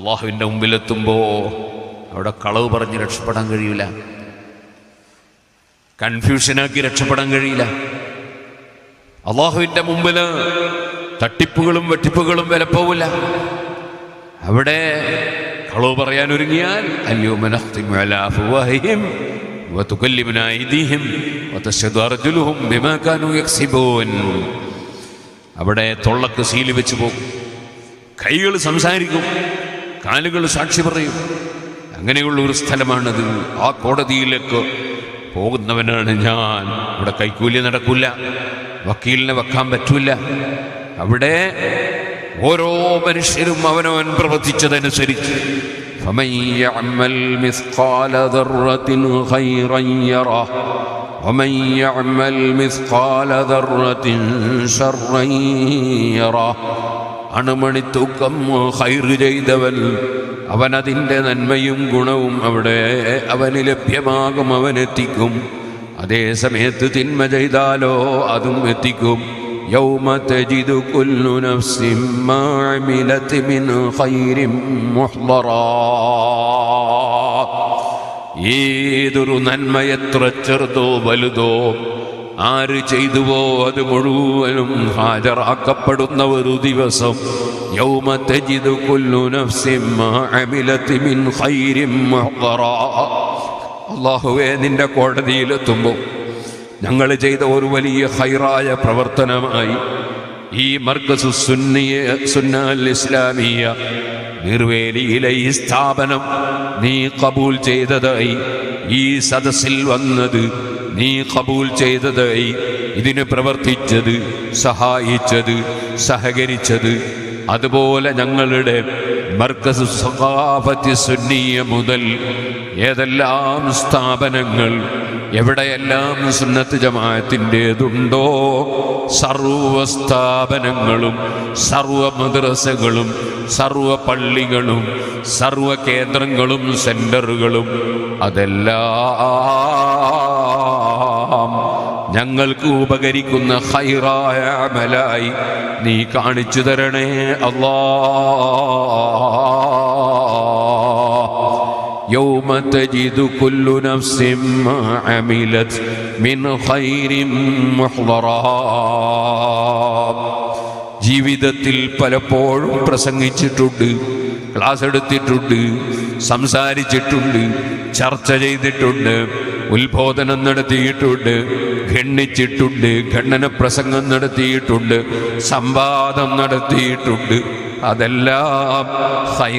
അള്ളാഹുവിന്റെ മുമ്പിലെത്തുമ്പോൾ അവിടെ കളവ് പറഞ്ഞ് രക്ഷപ്പെടാൻ കഴിയില്ല കൺഫ്യൂഷനാക്കി രക്ഷപ്പെടാൻ കഴിയില്ല അള്ളാഹുവിന്റെ മുമ്പിൽ തട്ടിപ്പുകളും വെട്ടിപ്പുകളും വിലപ്പോവില്ല അവിടെ കളവ് പറയാൻ ഒരുങ്ങിയാൽ അവിടെ തൊള്ളക്ക് സീൽ വെച്ച് പോകും കൈകൾ സംസാരിക്കും. കാലുകൾ സാക്ഷി പറയും അങ്ങനെയുള്ള ഒരു സ്ഥലമാണത് ആ കോടതിയിലേക്ക് പോകുന്നവനാണ് ഞാൻ ഇവിടെ കൈക്കൂലി നടക്കില്ല വക്കീലിനെ വെക്കാൻ പറ്റൂല അവിടെ ഓരോ മനുഷ്യരും അവനവൻ പ്രവർത്തിച്ചതനുസരിച്ച് فمن يعمل مثقال ذرة خيرا يره ومن يعمل مثقال ذرة شرا يره അണുമണി തൂക്കം ഹൈറ് ചെയ്തവൻ അവൻ അതിൻ്റെ നന്മയും ഗുണവും അവിടെ അവന് ലഭ്യമാകും അവനെത്തിക്കും അതേ സമയത്ത് തിന്മ ചെയ്താലോ അതും എത്തിക്കും يوم تجد كل نفس ما عملت من خير محضرا ഏതൊരു നന്മ എത്ര ചെറുതോ വലുതോ ആര് ചെയ്തുവോ അത് മുഴുവനും ഹാജരാക്കപ്പെടുന്ന ഒരു ദിവസം യൗമ തജിദു മിൻ നിന്റെ കോടതിയിലെത്തുമ്പോൾ ഞങ്ങൾ ചെയ്ത ഒരു വലിയ ഹൈറായ പ്രവർത്തനമായി ഈ മർക്കസു സുന്നിയ സുന്നാൽ ഇസ്ലാമിയ നിർവേലിയിലെ ഈ സ്ഥാപനം നീ കബൂൽ ചെയ്തതായി. ഈ സദസ്സിൽ വന്നത് നീ കബൂൽ ചെയ്തതായി. ഇതിന് പ്രവർത്തിച്ചത് സഹായിച്ചത് സഹകരിച്ചത്. അതുപോലെ ഞങ്ങളുടെ മർക്കസ് സഖാഫത്തി സുന്നിയ മുതൽ ഏതെല്ലാം സ്ഥാപനങ്ങൾ എവിടെയെല്ലാം സുന്നത്ത് ജമാഅത്തിന്റെതുണ്ടോ സർവ സ്ഥാപനങ്ങളും സർവ മദ്രസകളും സർവ പള്ളികളും സർവ കേന്ദ്രങ്ങളും സെന്ററുകളും അതെല്ലാം ഞങ്ങൾക്ക് ഉപകരിക്കുന്ന ഹൈറായ അമലായി നീ കാണിച്ചു തരണേ അല്ലാ يوم تجد كل نفس ما عملت من خير محضرا ജീവിതത്തിൽ പലപ്പോഴും പ്രസംഗിച്ചിട്ടുണ്ട് ക്ലാസ് എടുത്തിട്ടുണ്ട് സംസാരിച്ചിട്ടുണ്ട് ചർച്ച ചെയ്തിട്ടുണ്ട് ഉത്ബോധനം നടത്തിയിട്ടുണ്ട് ഖണ്ഡിച്ചിട്ടുണ്ട് ഖണ്ഡന പ്രസംഗം നടത്തിയിട്ടുണ്ട് സംവാദം നടത്തിയിട്ടുണ്ട് അതെല്ലാം ഹൈ